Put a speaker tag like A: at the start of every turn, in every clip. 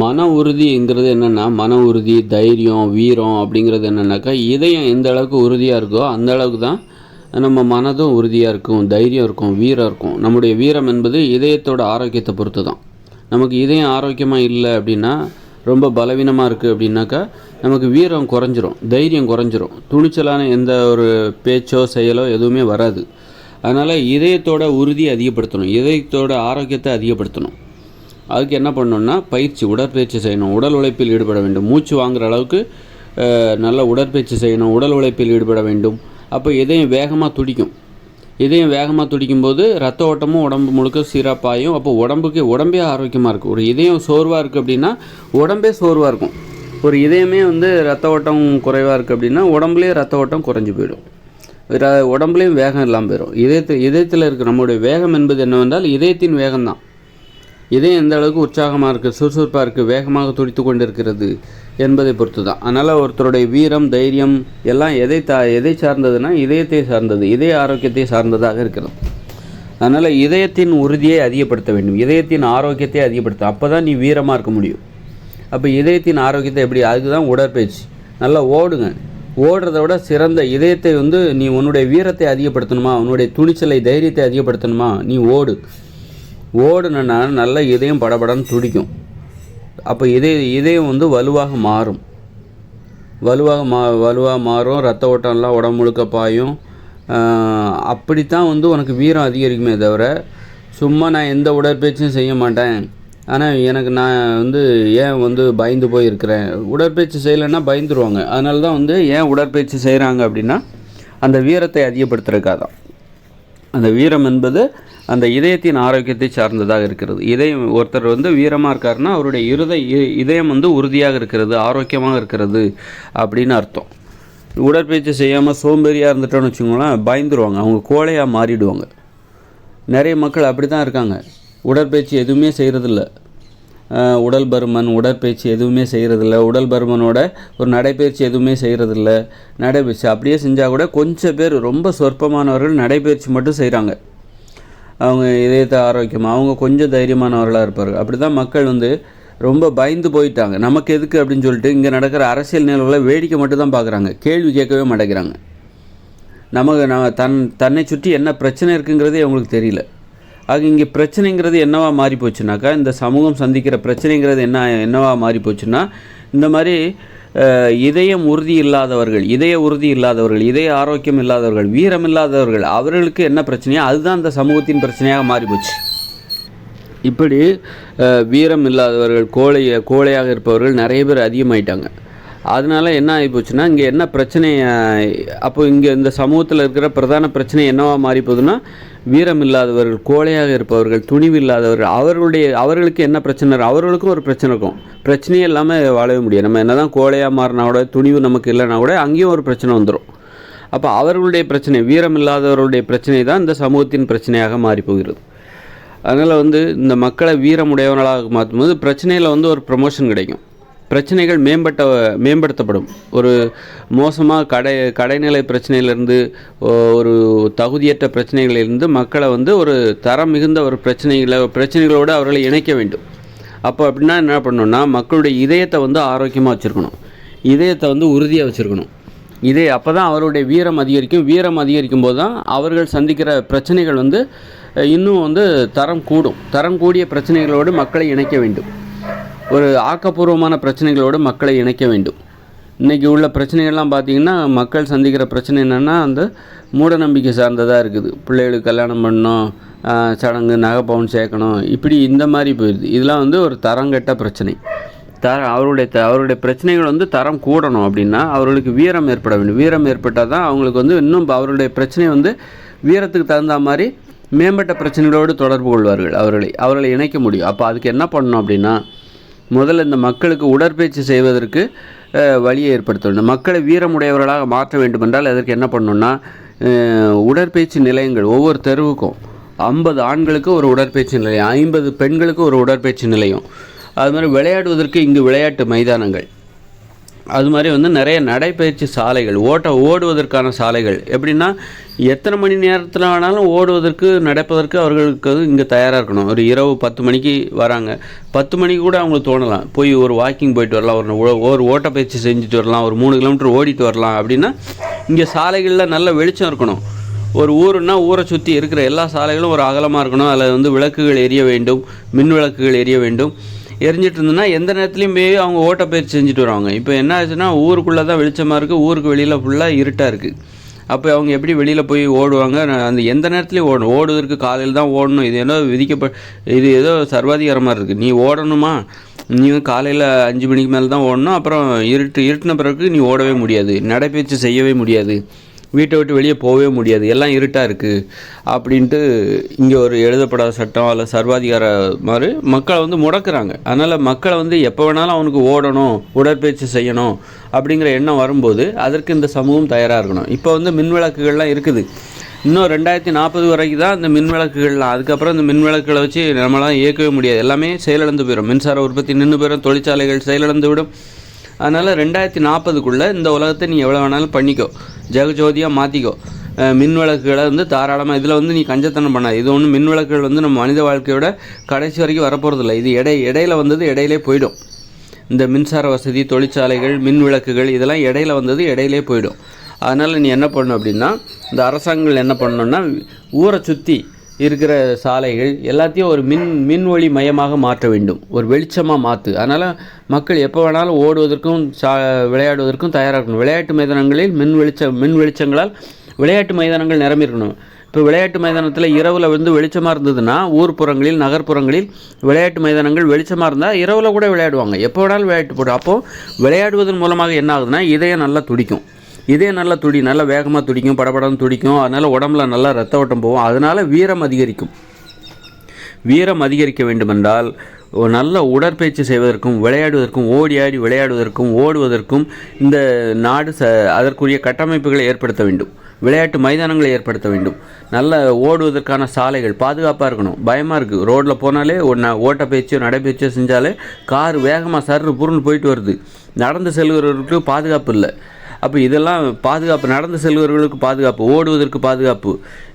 A: மன உறுதிங்கிறது என்னென்னா மன உறுதி தைரியம் வீரம் அப்படிங்கிறது என்னென்னாக்கா இதயம் எந்த அளவுக்கு உறுதியாக இருக்கோ அந்த அளவுக்கு தான் நம்ம மனதும் உறுதியாக இருக்கும் தைரியம் இருக்கும் வீரம் இருக்கும். நம்முடைய வீரம் என்பது இதயத்தோட ஆரோக்கியத்தை பொறுத்து தான் நமக்கு இதயம் ஆரோக்கியமாக இல்லை அப்படின்னா ரொம்ப பலவீனமாக இருக்குது அப்படின்னாக்கா நமக்கு வீரம் குறைஞ்சிரும் தைரியம் குறைஞ்சிரும். துணிச்சலான எந்த ஒரு பேச்சோ செயலோ எதுவுமே வராது. அதனால் இதயத்தோட உறுதியை அதிகப்படுத்தணும் இதயத்தோட ஆரோக்கியத்தை அதிகப்படுத்தணும். அதுக்கு என்ன பண்ணணும்னா பயிற்சி உடற்பயிற்சி செய்யணும். உடல் உழைப்பில் ஈடுபட வேண்டும். மூச்சு வாங்குற அளவுக்கு நல்ல உடற்பயிற்சி செய்யணும். உடல் உழைப்பில் ஈடுபட வேண்டும். அப்போ இதயம் வேகமாக துடிக்கும். இதயம் வேகமாக துடிக்கும் போது ரத்த ஓட்டமும் உடம்பு முழுக்க சீராக பாயும் அப்போ உடம்புக்கு உடம்பே ஆரோக்கியமாக இருக்கும். ஒரு இதயம் சோர்வாக இருக்குது அப்படின்னா உடம்பே சோர்வாக இருக்கும். ஒரு இதயமே வந்து ரத்த ஓட்டம் குறைவாக இருக்குது அப்படின்னா உடம்புலேயே ரத்த ஓட்டம் குறைஞ்சி போயிடும். ர- உடம்புலையும் வேகம் இல்லாமல் போயிடும் இதயத்தில் இதயத்தில் இருக்கிற நம்முடைய வேகம் என்பது என்னவென்றால் இதயத்தின் வேகம்தான். இதயம் எந்த அளவுக்கு உற்சாகமாக இருக்குது சுறுசுறுப்பாக இருக்குது வேகமாக துடித்து கொண்டு இருக்கிறது என்பதை பொறுத்து தான் அதனால் ஒருத்தருடைய வீரம் தைரியம் எல்லாம் எதை தா எதை சார்ந்ததுன்னா இதயத்தை சார்ந்தது இதய ஆரோக்கியத்தை சார்ந்ததாக இருக்கிறது. அதனால் இதயத்தின் உறுதியை அதிகப்படுத்த வேண்டும். இதயத்தின் ஆரோக்கியத்தை அதிகப்படுத்த. அப்போ தான் நீ வீரமாக இருக்க முடியும். அப்போ இதயத்தின் ஆரோக்கியத்தை எப்படி அதுக்கு தான் உடற்பயிற்சி. நல்லா ஓடுங்க. ஓடுறத விட சிறந்த இதயத்தை வந்து நீ உன்னுடைய வீரத்தை அதிகப்படுத்தணுமா? உன்னுடைய துணிச்சலை தைரியத்தை அதிகப்படுத்தணுமா? நீ ஓடு. ஓடுனா நல்ல இதயம் படபடன்னு துடிக்கும். அப்போ இதய இதயம் வந்து வலுவாக மாறும். வலுவாக மா வலுவாக மாறும் ரத்த ஓட்டம்லாம் உடம்பு முழுக்க பாயும். அப்படித்தான் வந்து உனக்கு வீரம் அதிகரிக்குமே தவிர சும்மா நான் எந்த உடற்பயிற்சியும் செய்ய மாட்டேன். ஆனால் எனக்கு நான் வந்து ஏன் வந்து பயந்து போயிருக்கிறேன்? உடற்பயிற்சி செய்யலைன்னா பயந்துருவாங்க. அதனால தான் வந்து ஏன் உடற்பயிற்சி செய்கிறாங்க அப்படின்னா அந்த வீரத்தை அதிகப்படுத்துறதுக்காக தான் அந்த வீரம் என்பது அந்த இதயத்தின் ஆரோக்கியத்தை சார்ந்ததாக இருக்கிறது. இதயம் ஒருத்தர் வந்து வீரமாக இருக்காருன்னா அவருடைய இருதய இ- இதயம் வந்து உறுதியாக இருக்கிறது ஆரோக்கியமாக இருக்கிறது அப்படின்னு அர்த்தம். உடற்பயிற்சி செய்யாமல் சோம்பேறியாக இருந்துட்டோம்னு வச்சுக்கோங்களேன் பயந்துருவாங்க. அவங்க கோழையாக மாறிடுவாங்க. நிறைய மக்கள் அப்படி தான் இருக்காங்க. உடற்பயிற்சி எதுவுமே செய்கிறதில்ல உடல் பருமன் உடற்பயிற்சி எதுவுமே செய்கிறதில்ல உடல் பருமனோட ஒரு நடைப்பயிற்சி எதுவுமே செய்கிறதில்ல நடைப்பயிற்சி அப்படியே செஞ்சால் கூட கொஞ்சம் பேர் ரொம்ப சொற்பமானவர்கள் நடைப்பயிற்சி மட்டும் செய்கிறாங்க அவங்க இதயத்தை ஆரோக்கியமாக அவங்க கொஞ்சம் தைரியமானவர்களாக இருப்பார்கள். அப்படி தான் மக்கள் வந்து ரொம்ப பயந்து போயிட்டாங்க. நமக்கு எதுக்கு அப்படின்னு சொல்லிட்டு இங்கே நடக்கிற அரசியல் நிகழ்வுகளை வேடிக்கை மட்டும் தான் பார்க்குறாங்க கேள்வி கேட்கவே மாட்டேங்கிறாங்க. நமக்கு நம்ம தன் தன்னை சுற்றி என்ன பிரச்சனை இருக்குங்கிறதே அவங்களுக்கு தெரியல. ஆக இங்கே பிரச்சனைங்கிறது என்னவா மாறி போச்சுனாக்கா இந்த சமூகம் சந்திக்கிற பிரச்சனைங்கிறது என்ன என்னவா மாறி போச்சுன்னா இந்த மாதிரி இதயம் உறுதி இல்லாதவர்கள் இதய உறுதி இல்லாதவர்கள் இதய ஆரோக்கியம் இல்லாதவர்கள் வீரம் இல்லாதவர்கள் அவர்களுக்கு என்ன பிரச்சனையோ அதுதான் இந்த சமூகத்தின் பிரச்சனையாக மாறி போச்சு. இப்படி வீரம் இல்லாதவர்கள் கோழை கோழையாக இருப்பவர்கள் நிறைய பேர் அதிகமாயிட்டாங்க. அதனால என்ன ஆகி போச்சுன்னா இங்கே என்ன பிரச்சனை அப்போது அப்போ இங்கே இந்த சமூகத்தில் இருக்கிற பிரதான பிரச்சனை என்னவா மாறி போகுதுன்னா வீரம் இல்லாதவர்கள் கோழையாக இருப்பவர்கள் துணிவு இல்லாதவர்கள் அவர்களுடைய அவர்களுக்கு என்ன பிரச்சனை? அவர்களுக்கும் ஒரு பிரச்சனை இருக்கும். பிரச்சனையே இல்லாமல் வாழவே முடியும் நம்ம என்ன தான் கோழையாக மாறினா கூட துணிவு நமக்கு இல்லைனா கூட அங்கேயும் ஒரு பிரச்சனை வந்துடும் அப்போ அவர்களுடைய பிரச்சனை வீரம் இல்லாதவர்களுடைய பிரச்சனை தான் இந்த சமூகத்தின் பிரச்சனையாக மாறிப்போகிறது அதனால் வந்து இந்த மக்களை வீரமுடையவர்களாக மாற்றும்போது பிரச்சனையில் வந்து ஒரு ப்ரமோஷன் கிடைக்கும். பிரச்சனைகள் மேம்பட்ட மேம்படுத்தப்படும். ஒரு மோசமாக கடை கடைநிலை பிரச்சனையிலேருந்து ஒரு தகுதியற்ற பிரச்சனைகளிலிருந்து மக்களை வந்து ஒரு தரம் மிகுந்த ஒரு பிரச்சனைகளை பிரச்சனைகளோடு அவர்களை இணைக்க வேண்டும். அப்போ அப்படின்னா என்ன பண்ணணும்னா மக்களுடைய இதயத்தை வந்து ஆரோக்கியமாக வச்சுருக்கணும். இதயத்தை வந்து உறுதியாக வச்சுருக்கணும். இதே அப்போ தான் அவருடைய வீரம் அதிகரிக்கும். வீரம் அதிகரிக்கும் போது தான் அவர்கள் சந்திக்கிற பிரச்சனைகள் வந்து இன்னும் வந்து தரம் கூடும். தரம் கூடிய பிரச்சனைகளோடு மக்களை இணைக்க வேண்டும். ஒரு ஆக்கப்பூர்வமான பிரச்சனைகளோடு மக்களை இணைக்க வேண்டும். இன்றைக்கி உள்ள பிரச்சனைகள்லாம் பார்த்திங்கன்னா மக்கள் சந்திக்கிற பிரச்சனை என்னென்னா அந்த மூட நம்பிக்கை சார்ந்ததாக இருக்குது. பிள்ளைகளுக்கு கல்யாணம் பண்ணணும் சடங்கு நகை பவுன் சேர்க்கணும் இப்படி இந்த மாதிரி போயிடுது இதெல்லாம் வந்து ஒரு தரங்கெட்ட பிரச்சனை. தர அவருடைய த அவருடைய பிரச்சனைகள் வந்து தரம் கூடணும் அப்படின்னா அவர்களுக்கு வீரம் ஏற்பட வேண்டும். வீரம் ஏற்பட்டால் தான் அவங்களுக்கு வந்து இன்னும் அவருடைய பிரச்சனை வந்து வீரத்துக்கு தகுந்த மாதிரி மேம்பட்ட பிரச்சனைகளோடு தொடர்பு கொள்வார்கள் அவர்களை அவர்களை இணைக்க முடியும். அப்போ அதுக்கு என்ன பண்ணணும் அப்படின்னா முதல்ல இந்த மக்களுக்கு உடற்பயிற்சி செய்வதற்கு வழியை ஏற்படுத்த வேண்டும் மக்களை வீரமுடையவர்களாக மாற்ற வேண்டுமென்றால் அதற்கு என்ன பண்ணணும்னா உடற்பயிற்சி நிலையங்கள் ஒவ்வொரு தெருவுக்கும் ஐம்பது ஆண்களுக்கு ஒரு உடற்பயிற்சி நிலையம் ஐம்பது பெண்களுக்கு ஒரு உடற்பயிற்சி நிலையம். அது மாதிரி விளையாடுவதற்கு இங்கு விளையாட்டு மைதானங்கள். அது மாதிரி வந்து நிறைய நடைப்பயிற்சி சாலைகள் ஓட்ட ஓடுவதற்கான சாலைகள். எப்படின்னா எத்தனை மணி நேரத்தில் ஆனாலும் ஓடுவதற்கு நடப்பதற்கு அவர்களுக்கு அது இங்கே தயாராக இருக்கணும். ஒரு இரவு பத்து மணிக்கு வராங்க. பத்து மணிக்கு கூட அவங்களுக்கு தோணலாம். போய் ஒரு வாக்கிங் போயிட்டு வரலாம். ஒரு ஓ- ஒரு ஓட்டப்பயிற்சி செஞ்சுட்டு வரலாம். ஒரு மூணு கிலோமீட்டர் ஓடிட்டு வரலாம். அப்படின்னா இங்கே சாலைகளில் நல்ல வெளிச்சம் இருக்கணும். ஒரு ஊருன்னா ஊரை சுற்றி இருக்கிற எல்லா சாலைகளும் ஒரு அகலமாக இருக்கணும். அதில் வந்து விளக்குகள் எரிய வேண்டும். மின் விளக்குகள் எரிய வேண்டும். எரிஞ்சிட்டு இருந்ததுன்னா எந்த நேரத்துலையும் போய் அவங்க ஓட்டப்பயிற்சி செஞ்சுட்டு வருவாங்க. இப்போ என்ன ஆச்சுன்னா ஊருக்குள்ளே தான் வெளிச்சமாக இருக்குது ஊருக்கு வெளியில் ஃபுல்லாக இருட்டாக இருக்குது அப்போ அவங்க எப்படி வெளியில் போய் ஓடுவாங்க? அந்த எந்த நேரத்துலையும் ஓடணும். ஓடுவதற்கு காலையில் தான் ஓடணும். இது ஏதோ விதிக்கப்ப இது ஏதோ சர்வாதிகாரமாக இருக்குது நீ ஓடணுமா? நீ காலையில் அஞ்சு மணிக்கு மேலே தான் ஓடணும். அப்புறம் இருட்டு இருட்டின பிறகு நீ ஓடவே முடியாது. நடைப்பயிற்சி செய்யவே முடியாது. வீட்டை விட்டு வெளியே போகவே முடியாது. எல்லாம் இருட்டாக இருக்குது அப்படின்ட்டு இங்கே ஒரு எழுதப்படாத சட்டம் அல்ல சர்வாதிகார மாதிரி மக்களை வந்து முடக்கிறாங்க. அதனால் மக்களை வந்து எப்போ வேணாலும் அவனுக்கு ஓடணும் உடற்பயிற்சி செய்யணும் அப்படிங்கிற எண்ணம் வரும்போது அதற்கு இந்த சமூகம் தயாராக இருக்கணும். இப்போ வந்து மின்விளக்குகள்லாம் இருக்குது. இன்னும் ரெண்டாயிரத்தி நாற்பது வரைக்கும் தான் இந்த மின்விளக்குகள்லாம் அதுக்கப்புறம் இந்த மின் விளக்குகளை வச்சு நம்மளாம் இயக்கவே முடியாது. எல்லாமே செயலிழந்து போயிடும். மின்சார உற்பத்தி நின்று போயிடும். தொழிற்சாலைகள் செயலிழந்து விடும். அதனால் ரெண்டாயிரத்தி நாற்பதுக்குள்ளே இந்த உலகத்தை நீ எவ்வளோ வேணாலும் பண்ணிக்கோ. ஜெகஜோதியாக மாற்றிக்கோ மின் விளக்குகளை வந்து தாராளமாக இதில் வந்து நீ கஞ்சத்தனம் பண்ணாது. இது ஒன்றும் மின் விளக்குகள் வந்து நம்ம மனித வாழ்க்கையோட கடைசி வரைக்கும் வரப்போகிறதில்ல இது இடை இடையில வந்தது இடையிலே போயிடும். இந்த மின்சார வசதி தொழிற்சாலைகள் மின் விளக்குகள் இதெல்லாம் இடையில வந்தது இடையிலே போயிடும். அதனால் நீ என்ன பண்ணணும் அப்படின்னா இந்த அரசாங்கங்கள் என்ன பண்ணணும்னா ஊரை சுற்றி இருக்கிற சாலைகள் எல்லாத்தையும் ஒரு மின் மின் ஒளி மயமாக மாற்ற வேண்டும். ஒரு வெளிச்சமாக மாற்று அதனால் மக்கள் எப்போ வேணாலும் ஓடுவதற்கும் சா விளையாடுவதற்கும் தயாராக இருக்கணும். விளையாட்டு மைதானங்களில் மின் வெளிச்சம் மின் வெளிச்சங்களால் விளையாட்டு மைதானங்கள் நிரம்பியிருக்கணும். இப்போ விளையாட்டு மைதானத்தில் இரவில் வந்து வெளிச்சமாக இருந்ததுன்னா ஊர்ப்புறங்களில் நகர்ப்புறங்களில் விளையாட்டு மைதானங்கள் வெளிச்சமாக இருந்தால் இரவில் கூட விளையாடுவாங்க. எப்போ வேணாலும் விளையாட்டு போடும் அப்போது விளையாடுவதன் மூலமாக என்ன ஆகுதுன்னா இதயம் நல்லா துடிக்கும். இதே நல்லா துடி நல்லா வேகமாக துடிக்கும் படபடன்னு துடிக்கும். அதனால் உடம்புல நல்லா ரத்த ஓட்டம் போகும். அதனால் வீரம் அதிகரிக்கும். வீரம் அதிகரிக்க வேண்டுமென்றால் நல்ல உடற்பயிற்சி செய்வதற்கும் விளையாடுவதற்கும் ஓடி ஆடி விளையாடுவதற்கும் ஓடுவதற்கும் இந்த நாடு ச அதற்குரிய கட்டமைப்புகளை ஏற்படுத்த வேண்டும். விளையாட்டு மைதானங்களை ஏற்படுத்த வேண்டும். நல்ல ஓடுவதற்கான சாலைகள் பாதுகாப்பாக இருக்கணும். பயமாக இருக்குது ரோட்டில் போனாலே ஒன்று ஓட்டப்பயிற்சியோ நடைப்பயிற்சியோ செஞ்சாலே கார் வேகமாக சர்ரு புருன்னு போயிட்டு வருது. நடந்து செல்கிறவர்களுக்கு பாதுகாப்பு இல்லை. அப்போ இதெல்லாம் பாதுகாப்பு நடந்து செல்பவர்களுக்கு பாதுகாப்பு ஓடுவதற்கு பாதுகாப்பு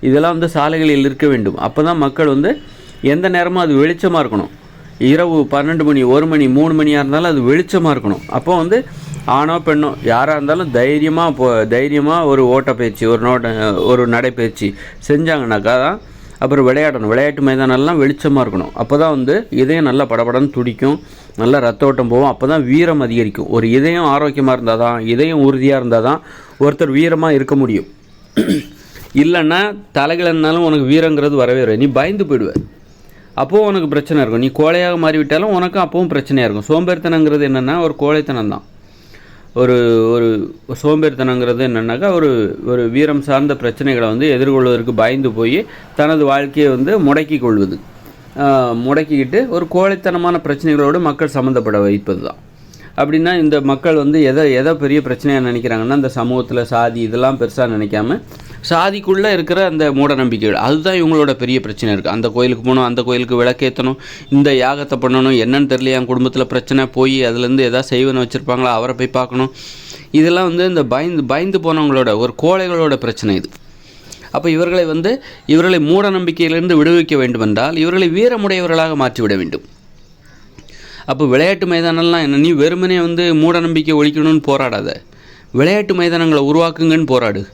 A: இதெல்லாம் வந்து சாலைகளில் இருக்க வேண்டும். அப்போ தான் மக்கள் வந்து எந்த நேரமும் அது வெளிச்சமாக இருக்கணும். இரவு பன்னெண்டு மணி ஒரு மணி மூணு மணியாக இருந்தாலும் அது வெளிச்சமாக இருக்கணும். அப்போ வந்து ஆணோ பெண்ணோ யாராக இருந்தாலும் தைரியமாக போ தைரியமாக ஒரு ஓட்டப்பயிற்சி ஒரு நோட்ட ஒரு நடைப்பயிற்சி செஞ்சாங்கனாக்கா தான் அப்புறம் விளையாடணும். விளையாட்டு மைதானம்லாம் வெளிச்சமாக இருக்கணும். அப்போ தான் வந்து இதயம் நல்லா படபடன்னு துடிக்கும். நல்லா ரத்த ஓட்டம் போகும். அப்போ தான் வீரம் அதிகரிக்கும். ஒரு இதயம் ஆரோக்கியமாக இருந்தால் தான் இதயம் உறுதியாக இருந்தால் தான் ஒருத்தர் வீரமாக இருக்க முடியும். இல்லைன்னா தலைகளன்னாலும் உனக்கு வீரங்கிறது வரவே வரும் நீ பயந்து போயிடுவ அப்போது உனக்கு பிரச்சனை இருக்கும். நீ கோழையாக மாறிவிட்டாலும் உனக்கும் அப்பவும் பிரச்சனையாக இருக்கும். சோம்பேறித்தனங்கிறது என்னென்னா ஒரு கோழைத்தனம் தான். ஒரு ஒரு சோம்பேறித்தனங்கிறது என்னென்னாக்கா ஒரு ஒரு வீரம் சார்ந்த பிரச்சனைகளை வந்து எதிர்கொள்வதற்கு பயந்து போய் தனது வாழ்க்கையை வந்து முடக்கி கொள்வது. முடக்கிக்கிட்டு ஒரு கோழைத்தனமான பிரச்சனைகளோடு மக்கள் சம்மந்தப்பட வைப்பது தான் அப்படின்னா இந்த மக்கள் வந்து எதை எதை பெரிய பிரச்சனையாக நினைக்கிறாங்கன்னா இந்த சமூகத்தில் சாதி இதெல்லாம் பெருசாக நினைக்காம சாதிக்குள்ளே இருக்கிற அந்த மூட நம்பிக்கைகள் அதுதான் இவங்களோட பெரிய பிரச்சனை இருக்குது அந்த கோயிலுக்கு போகணும் அந்த கோயிலுக்கு விளக்கேற்றணும் இந்த யாகத்தை பண்ணணும் என்னன்னு தெரியல என் குடும்பத்தில் பிரச்சனை போய் அதுலேருந்து எதாவது செய்வன வச்சுருப்பாங்களா அவரை போய் பார்க்கணும். இதெல்லாம் வந்து இந்த பயந்து பயந்து போனவங்களோட ஒரு கோழைகளோட பிரச்சனை இது. அப்போ இவர்களை வந்து இவர்களை மூட நம்பிக்கையிலிருந்து விடுவிக்க வேண்டுமென்றால் இவர்களை வீரமுடையவர்களாக மாற்றிவிட வேண்டும். அப்போ விளையாட்டு மைதானம்லாம் என்ன? நீ வெறுமனே வந்து மூட நம்பிக்கை ஒழிக்கணும்னு போராடாத. விளையாட்டு மைதானங்களை உருவாக்குங்கன்னு போராடு.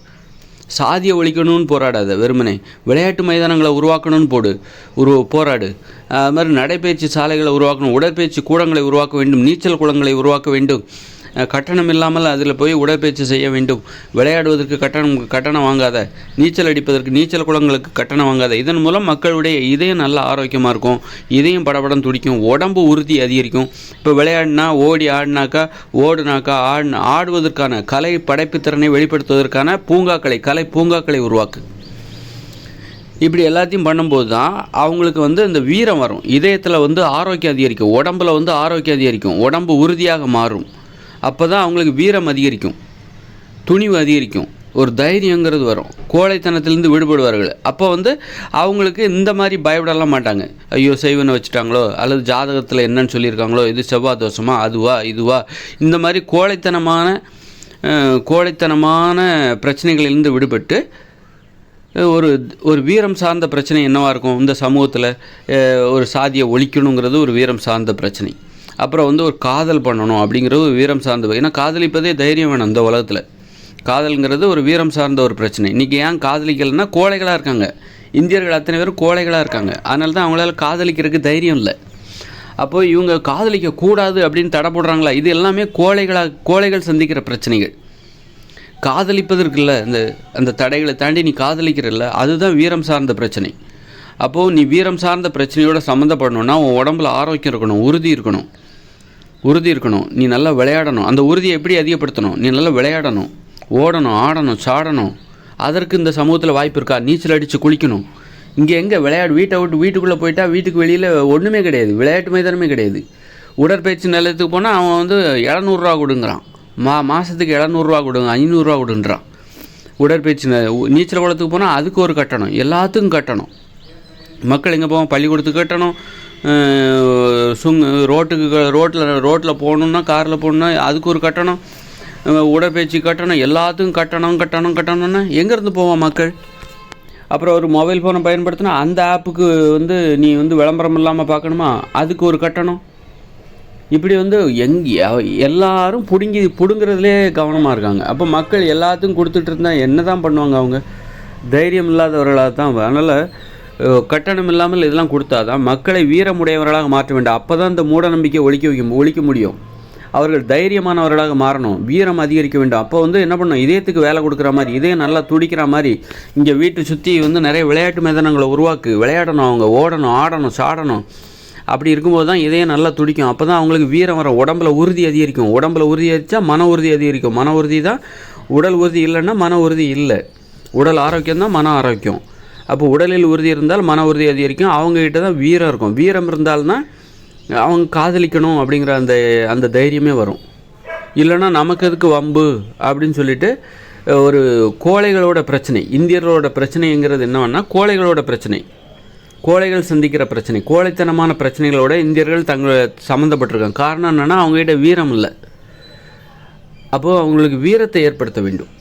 A: சாதியை ஒழிக்கணும்னு போராடாத வெறுமனே. விளையாட்டு மைதானங்களை உருவாக்கணும்னு போடு உரு போராடு. அது மாதிரி நடைப்பயிற்சி சாலைகளை உருவாக்கணும் உடற்பயிற்சி கூடங்களை உருவாக்க வேண்டும் நீச்சல் குளங்களை உருவாக்க வேண்டும். கட்டணம் இல்லாமல் அதில் போய் உடற்பயிற்சி செய்ய வேண்டும். விளையாடுவதற்கு கட்டணம் கட்டணம் வாங்காத. நீச்சல் அடிப்பதற்கு நீச்சல் குளங்களுக்கு கட்டணம் வாங்காத. இதன் மூலம் மக்களுடைய இதயம் நல்ல ஆரோக்கியமாக இருக்கும். இதயம் படபடம் துடிக்கும். உடம்பு உறுதி அதிகரிக்கும். இப்போ விளையாடினா ஓடி ஆடினாக்கா ஓடுனாக்கா ஆடின ஆடுவதற்கான கலை படைப்புத்திறனை வெளிப்படுத்துவதற்கான பூங்காக்களை கலை பூங்காக்களை உருவாக்கு. இப்படி எல்லாத்தையும் பண்ணும்போது தான் அவங்களுக்கு வந்து இந்த வீரம் வரும். இதயத்தில் வந்து ஆரோக்கியம் அதிகரிக்கும். உடம்புல வந்து ஆரோக்கியம் அதிகரிக்கும். உடம்பு உறுதியாக மாறும். அப்போ தான் அவங்களுக்கு வீரம் அதிகரிக்கும் துணிவு அதிகரிக்கும் ஒரு தைரியங்கிறது வரும். கோழைத்தனத்திலேருந்து விடுபடுவார்கள். அப்போ வந்து அவங்களுக்கு இந்த மாதிரி பயப்படலாம் மாட்டாங்க. ஐயோ செய்வனை வச்சுட்டாங்களோ அல்லது ஜாதகத்தில் என்னன்னு சொல்லியிருக்காங்களோ இது செவ்வாய் தோஷமா அதுவா இதுவா இந்த மாதிரி கோழைத்தனமான கோழைத்தனமான பிரச்சனைகளிலிருந்து விடுபட்டு ஒரு ஒரு வீரம் சார்ந்த பிரச்சனை என்னவாக இருக்கும்? இந்த சமூகத்தில் ஒரு சாதியை ஒழிக்கணுங்கிறது ஒரு வீரம் சார்ந்த பிரச்சனை. அப்புறம் வந்து ஒரு காதல் பண்ணணும் அப்படிங்கிறது ஒரு வீரம் சார்ந்த ஏன்னா காதலிப்பதே தைரியம் வேணும் இந்த உலகத்தில். காதல்ங்கிறது ஒரு வீரம் சார்ந்த ஒரு பிரச்சனை. இன்றைக்கி ஏன் காதலிக்கலைன்னா கோழைகளாக இருக்காங்க. இந்தியர்கள் அத்தனை பேரும் கோழைகளாக இருக்காங்க. அதனால தான் அவங்களால காதலிக்கிறதுக்கு தைரியம் இல்லை. அப்போது இவங்க காதலிக்க கூடாது அப்படின்னு தடை போடுறாங்களா? இது எல்லாமே கோழைகளாக கோழைகள் சந்திக்கிற பிரச்சனைகள். காதலிப்பது இருக்குல்ல இந்த அந்த தடைகளை தாண்டி நீ காதலிக்கிறல்ல அதுதான் வீரம் சார்ந்த பிரச்சனை. அப்போது நீ வீரம் சார்ந்த பிரச்சனையோட சம்மந்தப்படணும்னா உன் உடம்புல ஆரோக்கியம் இருக்கணும் உறுதி இருக்கணும். உறுதி இருக்கணும். நீ நல்லா விளையாடணும். அந்த உறுதியை எப்படி அதிகப்படுத்தணும்? நீ நல்லா விளையாடணும். ஓடணும் ஆடணும் சாடணும். அதற்கு இந்த சமூகத்தில் வாய்ப்பு இருக்கா? நீச்சல் அடித்து குளிக்கணும். இங்கே எங்கே விளையாடு? வீட்டை விட்டு வீட்டுக்குள்ளே போயிட்டா வீட்டுக்கு வெளியில் ஒன்றுமே கிடையாது. விளையாட்டு மைதானமே கிடையாது. உடற்பயிற்சி நிலையத்துக்கு போனால் அவன் வந்து இரநூறுவா கொடுங்குறான். மா மாதத்துக்கு இரநூறுவா கொடுங்க ஐநூறுரூவா கொடுன்றான் உடற்பயிற்சி ந- நீச்சல் குளத்துக்கு போனால் அதுக்கு ஒரு கட்டணம். எல்லாத்துக்கும் கட்டணம். மக்கள் எங்கே போவோம் பள்ளிக்கூடத்துக்கு கட்டணும். சுங் ரோட்டுக்கு ரோட்டில் ரோட்டில் போகணுன்னா காரில் போகணுன்னா அதுக்கு ஒரு கட்டணம். உடற்பயிற்சி கட்டணம் எல்லாத்துக்கும் கட்டணம் கட்டணம் கட்டணம்னா எங்கேருந்து போவோம் மக்கள்? அப்புறம் ஒரு மொபைல் ஃபோனை பயன்படுத்தினா அந்த ஆப்புக்கு வந்து நீ வந்து விளம்பரம் இல்லாமல் பார்க்கணுமா? அதுக்கு ஒரு கட்டணம். இப்படி வந்து எங் எல்லாரும் பிடுங்கி பிடுங்குறதுலே கவனமாக இருக்காங்க. அப்போ மக்கள் எல்லாத்துக்கும் கொடுத்துட்டு இருந்தால் என்ன தான் பண்ணுவாங்க அவங்க? தைரியம் இல்லாதவர்களாக தான் அதனால் கட்டணம் இல்லாமல் இதெல்லாம் கொடுத்தாதான் மக்களை வீரமுடையவர்களாக மாற்ற வேண்டும். அப்போ தான் இந்த மூட நம்பிக்கை ஒழிக்க வைக்க ஒழிக்க முடியும். அவர்கள் தைரியமானவர்களாக மாறணும். வீரம் அதிகரிக்க வேண்டும். அப்போ வந்து என்ன பண்ணும் இதயத்துக்கு வேலை கொடுக்குற மாதிரி இதயம் நல்லா துடிக்கிற மாதிரி இங்கே வீட்டை சுற்றி வந்து நிறைய விளையாட்டு மைதானங்களை உருவாக்கு விளையாடணும் அவங்க ஓடணும் ஆடணும் சாடணும். அப்படி இருக்கும்போது தான் இதயம் நல்லா துடிக்கும். அப்போ தான் அவங்களுக்கு வீரம் வரும். உடம்புல உறுதி அதிகரிக்கும். உடம்புல உறுதி அதிகரித்தா மன உறுதி அதிகரிக்கும். மன உறுதி தான் உடல் உறுதி இல்லைன்னா மன உறுதி இல்லை. உடல் ஆரோக்கியம் தான் மன ஆரோக்கியம். அப்போ உடலில் உறுதி இருந்தால் மன உறுதி அதிகரிக்கும். அவங்ககிட்ட தான் வீரம் இருக்கும். வீரம் இருந்தால்தான் அவங்க காதலிக்கணும் அப்படிங்கிற அந்த அந்த தைரியமே வரும். இல்லைன்னா நமக்கு எதுக்கு வம்பு அப்படின்னு சொல்லிட்டு ஒரு கோழைகளோட பிரச்சனை. இந்தியர்களோட பிரச்சனைங்கிறது என்னன்னா கோழைகளோட பிரச்சனை. கோழைகள் சந்திக்கிற பிரச்சனை. கோழைத்தனமான பிரச்சனைகளோட இந்தியர்கள் தங்களை சம்மந்தப்பட்டிருக்காங்க. காரணம் என்னென்னா அவங்ககிட்ட வீரம் இல்லை. அப்போது அவங்களுக்கு வீரத்தை ஏற்படுத்த வேண்டும்.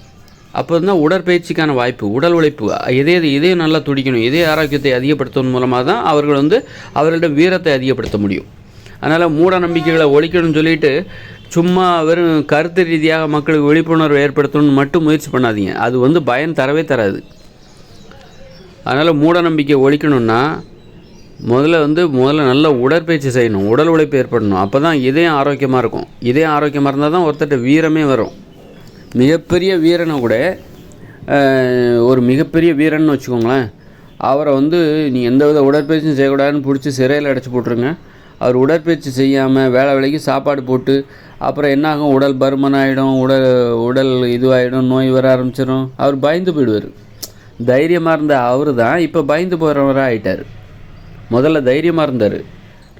A: அப்போ தான் உடற்பயிற்சிக்கான வாய்ப்பு உடல் உழைப்பு இதே இதயம் நல்லா துடிக்கணும் இதய ஆரோக்கியத்தை அதிகப்படுத்துவதன் மூலமாக தான் அவர்கள் வந்து அவர்களிடம் வீரத்தை அதிகப்படுத்த முடியும். அதனால் மூட நம்பிக்கைகளை ஒழிக்கணும்னு சொல்லிட்டு சும்மா வெறும் கருத்து ரீதியாக மக்களுக்கு விழிப்புணர்வு ஏற்படுத்தணும்னு மட்டும் முயற்சி பண்ணாதீங்க. அது வந்து பயன் தரவே தராது. அதனால் மூட நம்பிக்கை ஒழிக்கணும்னா முதல்ல வந்து முதல்ல நல்ல உடற்பயிற்சி செய்யணும் உடல் உழைப்பு ஏற்படணும். அப்போ தான் இதயம் ஆரோக்கியமாக இருக்கும். இதயம் ஆரோக்கியமாக இருந்தால் தான் ஒருத்தட்ட வீரமே வரும். மிகப்பெரிய வீரனை கூட ஒரு மிகப்பெரிய வீரன்னு வச்சுக்கோங்களேன். அவரை வந்து நீ எந்த வித உடற்பயிற்சியும் செய்யக்கூடாதுன்னு பிடிச்சி சிறையில் அடைச்சி போட்டுருங்க. அவர் உடற்பயிற்சி செய்யாமல் வேலை வேலைக்கு சாப்பாடு போட்டு அப்புறம் என்னாகும்? உடல் பருமன் ஆகிடும் உடல் உடல் இதுவாகிடும் நோய் வர ஆரம்பிச்சிடும் அவர் பயந்து போயிடுவார். தைரியமாக இருந்த அவர் தான் இப்போ பயந்து போகிறவராக ஆயிட்டார். முதல்ல தைரியமாக இருந்தார்.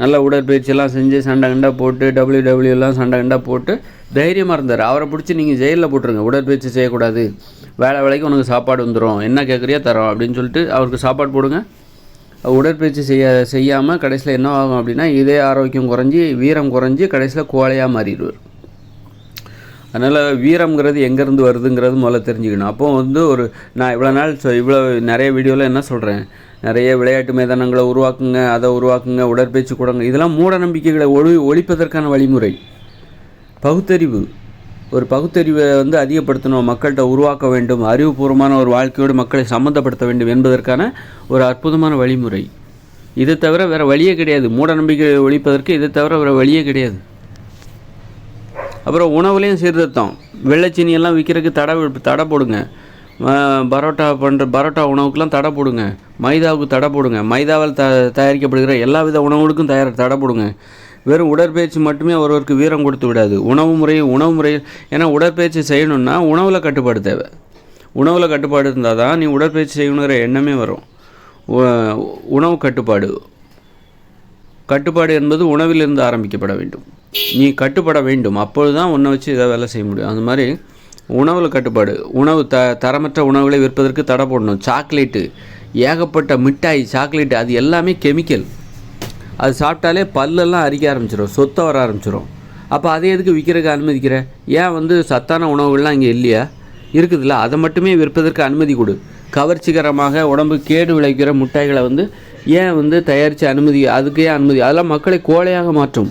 A: நல்ல உடற்பயிற்சியெல்லாம் செஞ்சு சண்டை கண்டா போட்டு டபிள்யூ டபிள்யூலாம் எல்லாம் சண்டை கண்டா போட்டு தைரியமாக இருந்தார். அவரை பிடிச்சி நீங்கள் ஜெயிலில் போட்டுருங்க. உடற்பயிற்சி செய்யக்கூடாது. வேலை வேலைக்கு உனக்கு சாப்பாடு வந்துடும் என்ன கேட்குறியோ தரோம் அப்படின்னு சொல்லிட்டு அவருக்கு சாப்பாடு போடுங்க. உடற்பயிற்சி செய்ய செய்யாமல் கடைசியில் என்ன ஆகும் அப்படின்னா இதே ஆரோக்கியம் குறைஞ்சி வீரம் குறைஞ்சி கடைசியில் கோழையாக மாறிடுவார். அதனால் வீரம்ங்கிறது எங்கேருந்து வருதுங்கிறது முதல்ல தெரிஞ்சுக்கணும். அப்போ வந்து ஒரு நான் இவ்வளோ நாள் சொ இவ்வளோ நிறைய வீடியோவில் என்ன சொல்கிறேன் நிறைய விளையாட்டு மைதானங்களை உருவாக்குங்க அதை உருவாக்குங்க உடற்பயிற்சி கூடங்க. இதெல்லாம் மூட நம்பிக்கைகளை ஒழி ஒழிப்பதற்கான வழிமுறை. பகுத்தறிவு. ஒரு பகுத்தறிவை வந்து அதிகப்படுத்தணும். மக்கள்கிட்ட உருவாக்க வேண்டும். அறிவுபூர்வமான ஒரு வாழ்க்கையோடு மக்களை சம்மந்தப்படுத்த வேண்டும் என்பதற்கான ஒரு அற்புதமான வழிமுறை. இதை தவிர வேறு வழியே கிடையாது. மூட நம்பிக்கை ஒழிப்பதற்கு இதை தவிர வேறு வழியே கிடையாது. அப்புறம் உணவுலேயும் சீர்திருத்தம். வெள்ளைச்சீனியெல்லாம் விற்கிறதுக்கு தடை தடை போடுங்க. பரோட்டா பண்ணுற பரோட்டா உணவுக்கெலாம் தடை போடுங்க. மைதாவுக்கு தடை போடுங்க. மைதாவால் த தயாரிக்கப்படுகிற எல்லா வித உணவுகளுக்கும் தயார் தடை போடுங்க. வெறும் உடற்பயிற்சி மட்டுமே ஒருவருக்கு வீரம் கொடுத்து விடாது. உணவு முறை உணவு முறை ஏன்னா உடற்பயிற்சி செய்யணும்னா உணவில் கட்டுப்பாடு தேவை. உணவில் கட்டுப்பாடு இருந்தால் தான் நீ உடற்பயிற்சி செய்யணுங்கிற எண்ணமே வரும். உணவு கட்டுப்பாடு. கட்டுப்பாடு என்பது உணவிலிருந்து ஆரம்பிக்கப்பட வேண்டும். நீ கட்டுப்பட வேண்டும். அப்பொழுது தான் உன்னை வச்சு இதை வேலை செய்ய முடியும். அந்த மாதிரி உணவில் கட்டுப்பாடு. உணவு த தரமற்ற உணவுகளை விற்பதற்கு தடை போடணும். சாக்லேட்டு ஏகப்பட்ட மிட்டாய் சாக்லேட்டு அது எல்லாமே கெமிக்கல். அது சாப்பிட்டாலே பல்லெல்லாம் அரிக்க ஆரம்பிச்சிடும் சொத்தை வர ஆரம்பிச்சிடும் அப்போ அதை எதுக்கு விற்கிறதுக்கு அனுமதிக்கிற? ஏன் வந்து சத்தான உணவுகள்லாம் இங்கே இல்லையா? இருக்குதுல்ல. அதை மட்டுமே விற்பதற்கு அனுமதி கொடு. கவர்ச்சிகரமாக உடம்பு கேடு விளைவிக்கிற மிட்டாய்களை வந்து ஏன் வந்து தயாரித்து அனுமதி அதுக்கு ஏன் அனுமதி? அதெல்லாம் மக்களை கோழையாக மாற்றும்.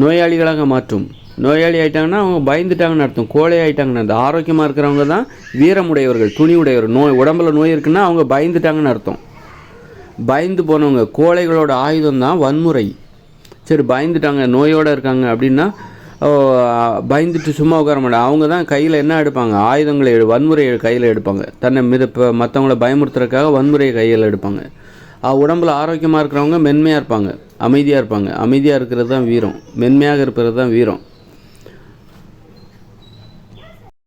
A: நோயாளிகளாக மாற்றும். நோயாளி ஆயிட்டாங்கன்னா அவங்க பயந்துட்டாங்கன்னு அர்த்தம். கோழை ஆயிட்டாங்கன்னு அர்த்தம் ஆரோக்கியமாக இருக்கிறவங்க தான் வீரமுடையவர்கள் துணி உடையவர் நோய் உடம்புல நோய் இருக்குன்னா அவங்க பயந்துட்டாங்கன்னு அர்த்தம். பயந்து போனவங்க கோழைகளோட ஆயுதம் தான் வன்முறை. சரி பயந்துட்டாங்க நோயோடு இருக்காங்க அப்படின்னா பயந்துட்டு சும்மா உட்கார மாட்டாங்க அவங்க தான் கையில் என்ன எடுப்பாங்க? ஆயுதங்களை எடு வன்முறையை கையில் எடுப்பாங்க. தன்னை மித இப்போ மற்றவங்கள பயமுறுத்துறதுக்காக வன்முறையை கையில் எடுப்பாங்க. உடம்புல ஆரோக்கியமாக இருக்கிறவங்க மென்மையாக இருப்பாங்க. அமைதியாக இருப்பாங்க. அமைதியாக இருக்கிறது தான் வீரம். மென்மையாக இருப்பது தான் வீரம்.